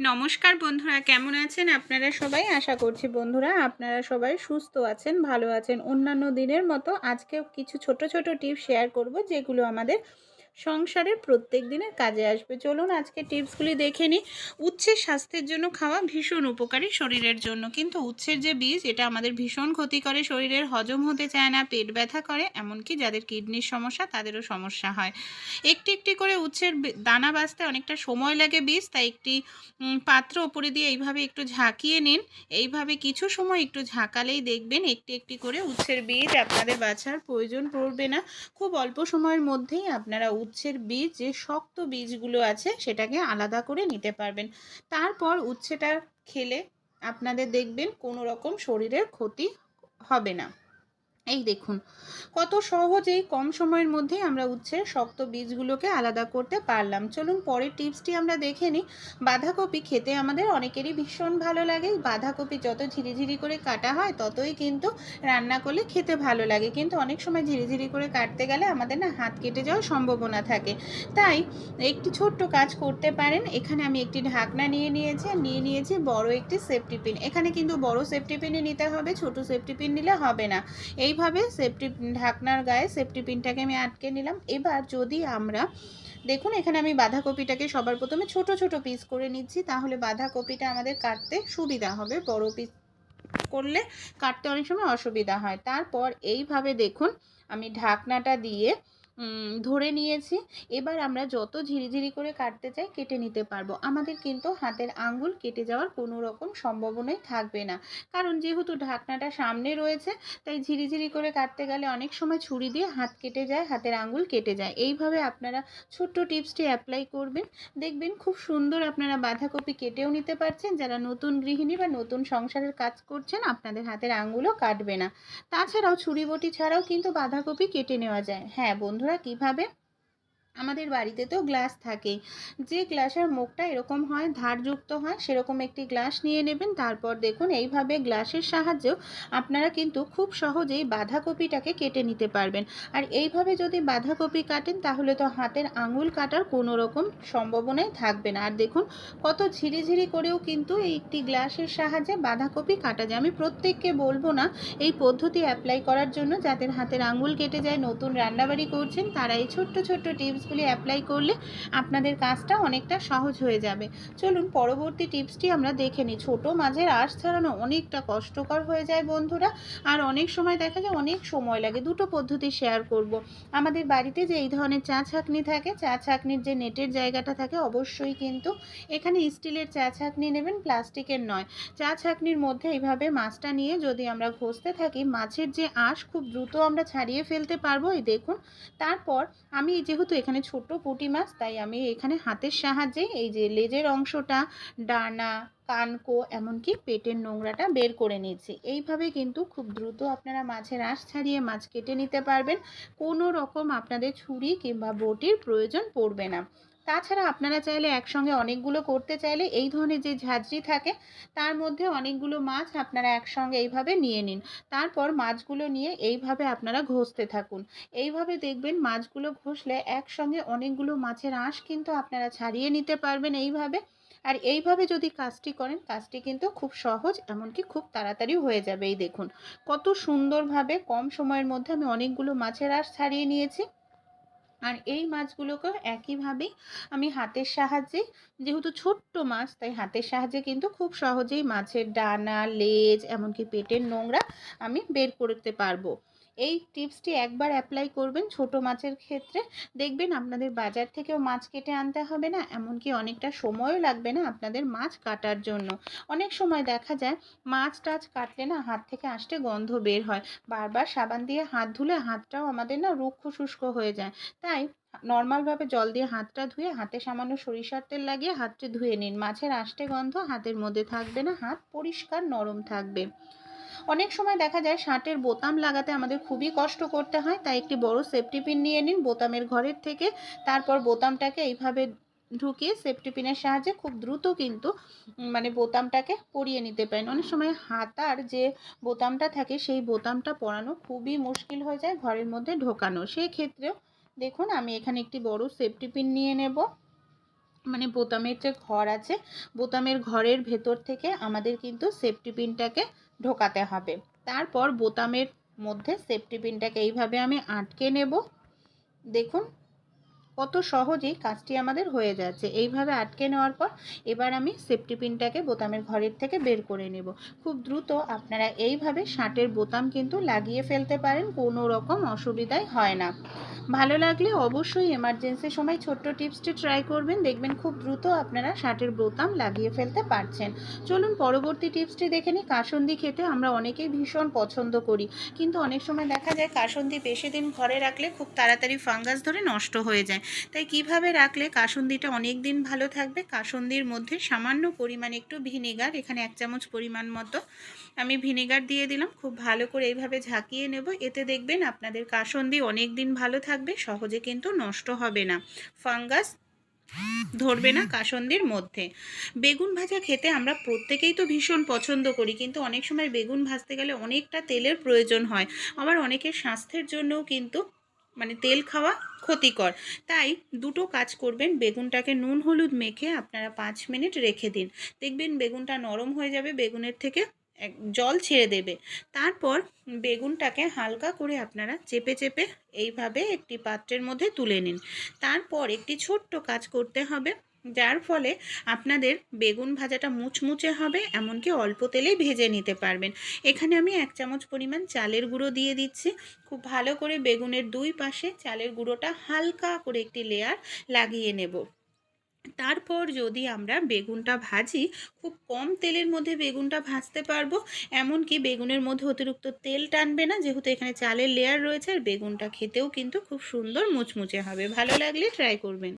নমস্কার বন্ধুরা, কেমন আছেন আপনারা সবাই? আশা করছি বন্ধুরা আপনারা সবাই সুস্থ আছেন, ভালো আছেন। অন্যান্য দিনের মতো আজকেও কিছু ছোট ছোট টিপস শেয়ার করব, যেগুলো আমাদের সংসারের প্রত্যেক দিনের কাজে আসবে। চলুন আজকে টিপসগুলি দেখে নিই। উচ্ছের স্বাস্থ্যের জন্য খাওয়া ভীষণ উপকারী শরীরের জন্য। কিন্তু উচ্ছের যে বীজ, এটা আমাদের ভীষণ ক্ষতি করে। শরীরের হজম হতে চায় না, পেট ব্যথা করে, এমনকি যাদের কিডনির সমস্যা, তাদেরও সমস্যা হয়। একটি একটি করে উচ্ছের দানা বাঁচতে অনেকটা সময় লাগে বীজ, তাই একটি পাত্র ওপরে দিয়ে এইভাবে একটু ঝাঁকিয়ে নিন। এইভাবে কিছু সময় একটু ঝাঁকালেই দেখবেন একটি একটি করে উচ্ছের বীজ আপনাদের বাছার প্রয়োজন পড়বে না। খুব অল্প সময়ের মধ্যেই আপনারা উচ্ছের বীজ, যে শক্ত বীজগুলো আছে সেটাকে আলাদা করে নিতে পারবেন। তারপর উচ্ছেটা খেলে আপনাদের দেখবেন কোনো রকম শরীরের ক্ষতি হবে না। এই দেখুন, কত সহজেই কম সময়ের মধ্যেই আমরা উচ্ছের শক্ত বীজগুলোকে আলাদা করতে পারলাম। চলুন পরের টিপসটি আমরা দেখে নিই। বাঁধাকপি খেতে আমাদের অনেকেরই ভীষণ ভালো লাগে। বাঁধাকপি যত ঝিরিঝিরি করে কাটা হয়, ততই কিন্তু রান্না করলে খেতে ভালো লাগে। কিন্তু অনেক সময় ঝিরিঝিরি করে কাটতে গেলে আমাদের না হাত কেটে যাওয়ার সম্ভাবনা থাকে। তাই একটি ছোট্ট কাজ করতে পারেন। এখানে আমি একটি ঢাকনা নিয়ে নিয়েছি। আর নিয়ে নিয়েছি বড় একটি সেফটি পিন। এখানে কিন্তু বড় সেফটি পিনই নিতে হবে, ছোট সেফটি পিন নিলে হবে না। এইভাবে সেফটি ঢাকনার গায়ে সেফটি পিনটাকে আমি আটকে নিলাম। এবার যদি আমরা, দেখুন এখানে আমি বাঁধাকপিটাকে সবার প্রথমে ছোট ছোট পিস করে নিচ্ছি, তাহলে বাঁধাকপিটা আমাদের কাটতে সুবিধা হবে। বড় পিস করলে কাটতে অনেক সময় অসুবিধা হয়। তারপর এইভাবে দেখুন, আমি ঢাকনাটা দিয়ে ধরে নিয়েছি। এবার আমরা যত ঝিরিঝিরি করে কাটতে চাই কেটে নিতে পারব। আমাদের কিন্তু হাতের আঙ্গুল কেটে যাওয়ার কোনো রকম সম্ভাবনাই থাকবে না। কারণ যেহেতু ঢাকনাটা সামনে রয়েছে, তাই ঝিরিঝিরি করে কাটতে গেলে অনেক সময় ছুরি দিয়ে হাত কেটে যায়, হাতের আঙ্গুল কেটে যায়। এইভাবে আপনারা ছোট্ট টিপসটি অ্যাপ্লাই করবেন। দেখবেন খুব সুন্দর আপনারা বাঁধাকপি কেটেও নিতে পারছেন। যারা নতুন গৃহিণী বা নতুন সংসারের কাজ করছেন, আপনাদের হাতের আঙ্গুলও কাটবে না। তাছাড়াও ছুরি বটি ছাড়াও কিন্তু বাঁধাকপি কেটে নেওয়া যায়। হ্যাঁ বন্ধুরা কীভাবে আমাদের বাড়িতে তো গ্লাস থাকে। যে গ্লাসের মুখটা এরকম হয়, ধারযুক্ত হয়, সেরকম একটি গ্লাস নিয়ে নেবেন। তারপর দেখুন, এইভাবে গ্লাসের সাহায্যেও আপনারা কিন্তু খুব সহজেই বাঁধাকপিটাকে কেটে নিতে পারবেন। আর এইভাবে যদি বাঁধাকপি কাটেন, তাহলে তো হাতের আঙুল কাটার কোনো রকম সম্ভাবনাই থাকবে না। আর দেখুন, কত ঝিরিঝিরি করেও কিন্তু এই একটি গ্লাসের সাহায্যে বাঁধাকপি কাটা যায়। আমি প্রত্যেককে বলব না, এই পদ্ধতি অ্যাপ্লাই করার জন্য যাদের হাতের আঙুল কেটে যায়, নতুন রান্নাবাড়ি করছেন, তারা এই ছোট্ট ছোট্ট টিপসগুলি অ্যাপ্লাই করলে আপনাদের কাজটা অনেকটা সহজ হয়ে যাবে। চলুন পরবর্তী টিপসটি আমরা দেখে নিই। ছোটো মাঝের আঁশ ছাড়ানো অনেকটা কষ্টকর হয়ে যায় বন্ধুরা। আর অনেক সময় দেখা যায় অনেক সময় লাগে। দুটো পদ্ধতি শেয়ার করব। আমাদের বাড়িতে যে এই ধরনের চা ছাঁকনি থাকে, চা ছাঁকনির যে নেটের জায়গাটা থাকে অবশ্যই কিন্তু এখানে স্টিলের চা ছাঁকনি নেবেন, প্লাস্টিকের নয়। চা ছাঁকনির মধ্যে এইভাবে মাছটা নিয়ে যদি আমরা ঘষতে থাকি, মাছের যে আঁশ খুব দ্রুত আমরা ছাড়িয়ে ফেলতে পারব। এই দেখুন, তারপর আমি যেহেতু এখানে ছোট পুঁটি মাছ, তাই আমি এখানে হাতের সাহায্যে এই যে লেজের অংশটা, ডানা, কানকো, এমনকি পেটের নোংরাটা বের করে নিয়েছি। এইভাবে কিন্তু খুব দ্রুত আপনারা মাছের আঁশ ছাড়িয়ে মাছ কেটে নিতে পারবেন। কোনো রকম আপনাদের ছুরি কিংবা বটির প্রয়োজন পড়বে না। তাছাড়া আপনারা চাইলে একসঙ্গে অনেকগুলো করতে চাইলে এই ধরনের যে ঝাঁঝরি থাকে, তার মধ্যে অনেকগুলো মাছ আপনারা একসঙ্গে এইভাবে নিয়ে নিন। তারপর মাছগুলো নিয়ে এইভাবে আপনারা ঘষতে থাকুন। এইভাবে দেখবেন মাছগুলো ঘষলে একসঙ্গে অনেকগুলো মাছের আঁশ কিন্তু আপনারা ছাড়িয়ে নিতে পারবেন এইভাবে। আর এইভাবে যদি কাজটি করেন, কাজটি কিন্তু খুব সহজ, এমনকি খুব তাড়াতাড়িও হয়ে যাবে। এই দেখুন, কত সুন্দরভাবে কম সময়ের মধ্যে আমি অনেকগুলো মাছের আঁশ ছাড়িয়ে নিয়েছি। আর এই মাছগুলোকেও একইভাবেই আমি হাতের সাহায্যে, যেহেতু ছোট্ট মাছ, তাই হাতের সাহায্যে কিন্তু খুব সহজেই মাছের ডানা, লেজ, এমনকি পেটের নোংরা আমি বের করতে পারব। এই টিপসটি একবার অ্যাপ্লাই করবেন ছোট মাছের ক্ষেত্রে। দেখবেন আপনাদের বাজার থেকেও মাছ কেটে আনতে হবে না, এমনকি অনেকটা সময়ও লাগবে না আপনাদের মাছ কাটার জন্য। অনেক সময় দেখা যায়, মাছ টাছ কাটলে না হাত থেকে আসতে গন্ধ বের হয়। বারবার সাবান দিয়ে হাত ধুলে হাতটাও আমাদের না রুক্ষ শুষ্ক হয়ে যায়। তাই নর্মালভাবে জল দিয়ে হাতটা ধুয়ে হাতে সামান্য সরিষার তেল লাগিয়ে হাতটি ধুয়ে নিন। মাছের আষ্টে গন্ধ হাতের মধ্যে থাকবে না, হাত পরিষ্কার নরম থাকবে। অনেক সময় দেখা যায় শার্টের বোতাম লাগাতে আমাদের খুবই কষ্ট করতে হয়, তাই একটি বড় সেফটি পিন নিয়ে নিন। বোতামের ঘরের থেকে তারপর বোতামটাকে এইভাবে ঢুকিয়ে সেফটি পিনের সাহায্যে খুব দ্রুত কিন্তু মানে বোতামটাকে পরিয়ে নিতে পারেন। অনেক সময় হাতার যে বোতামটা থাকে, সেই বোতামটা পরানো খুবই মুশকিল হয়ে যায় ঘরের মধ্যে ঢোকানো। সেই ক্ষেত্রেও দেখুন, আমি এখানে একটি বড় সেফটি পিন নিয়ে নেব। মানে বোতামের যে ঘর আছে, বোতামের ঘরের ভেতর থেকে আমাদের কিন্তু সেফটি পিনটাকে ঢোকাতে হবে। তারপর বোতামের মধ্যে সেফটি পিনটাকে এইভাবে আমি আটকে নেব। দেখুন কত সহজেই কাজটি আমাদের হয়ে যাচ্ছে। এইভাবে আটকে নেওয়ার পর এবার আমি সেফটি পিনটাকে বোতামের ঘরের থেকে বের করে নেব। খুব দ্রুত আপনারা এইভাবে শার্টের বোতাম কিন্তু লাগিয়ে ফেলতে পারেন, কোনো রকম অসুবিধাই হয় না। ভালো লাগলে অবশ্যই এমার্জেন্সি সময় ছোট্ট টিপসটি ট্রাই করবেন, দেখবেন খুব দ্রুত আপনারা শার্টের বোতাম লাগিয়ে ফেলতে পারছেন। চলুন পরবর্তী টিপসটি দেখে নিই। কাসন্দি খেতে আমরা অনেকেই ভীষণ পছন্দ করি, কিন্তু অনেক সময় দেখা যায় কাসন্দি বেশি দিন ঘরে রাখলে খুব তাড়াতাড়ি ফাঙ্গাস ধরে নষ্ট হয়ে যায়। তাই কীভাবে রাখলে কাসন্দিটা অনেক দিন ভালো থাকবে? কাসন্দির মধ্যে সামান্য পরিমাণ একটু ভিনেগার, এখানে এক চামচ পরিমাণ মতো আমি ভিনেগার দিয়ে দিলাম। খুব ভালো করে এইভাবে ঝাঁকিয়ে নেব। এতে দেখবেন আপনাদের কাসন্দি অনেক দিন ভালো থাকবে, সহজে কিন্তু নষ্ট হবে না। ফাঙ্গাস ধরবে না কাসন্দির মধ্যে। বেগুন ভাজা খেতে আমরা প্রত্যেকেই তো ভীষণ পছন্দ করি, কিন্তু অনেক সময় বেগুন ভাজতে গেলে অনেকটা তেলের প্রয়োজন হয়। আবার অনেকের স্বাস্থ্যের জন্যও কিন্তু মানে তেল খাওয়া ক্ষতিকর। তাই দুটো কাজ করবেন। বেগুনটাকে নুন হলুদ মেখে আপনারা পাঁচ মিনিট রেখে দিন। দেখবেন বেগুনটা নরম হয়ে যাবে, বেগুনের থেকে জল ছেড়ে দেবে। তারপর বেগুনটাকে হালকা করে আপনারা চেপে চেপে এইভাবে একটি পাত্রের মধ্যে তুলে নিন। তারপর একটি ছোট্ট কাজ করতে হবে। যার ফলে আপনাদের বেগুন ভাজাটা মুচমুচে হবে, এমনকি অল্প তেলেই ভেজে নিতে পারবেন। এখানে আমি এক চামচ পরিমাণ চালের গুঁড়ো দিয়ে দিচ্ছি। খুব ভালো করে বেগুনের দুই পাশে চালের গুঁড়োটা হালকা করে একটি লেয়ার লাগিয়ে নেব। তারপর যদি আমরা বেগুনটা ভাজি, খুব কম তেলের মধ্যে বেগুনটা ভাজতে পারব, এমনকি বেগুনের মধ্যে অতিরিক্ত তেল টানবে না, যেহেতু এখানে চালের লেয়ার রয়েছে, আর বেগুনটা খেতেও কিন্তু খুব সুন্দর মুচমুচে হবে। ভালো লাগলে ট্রাই করবেন।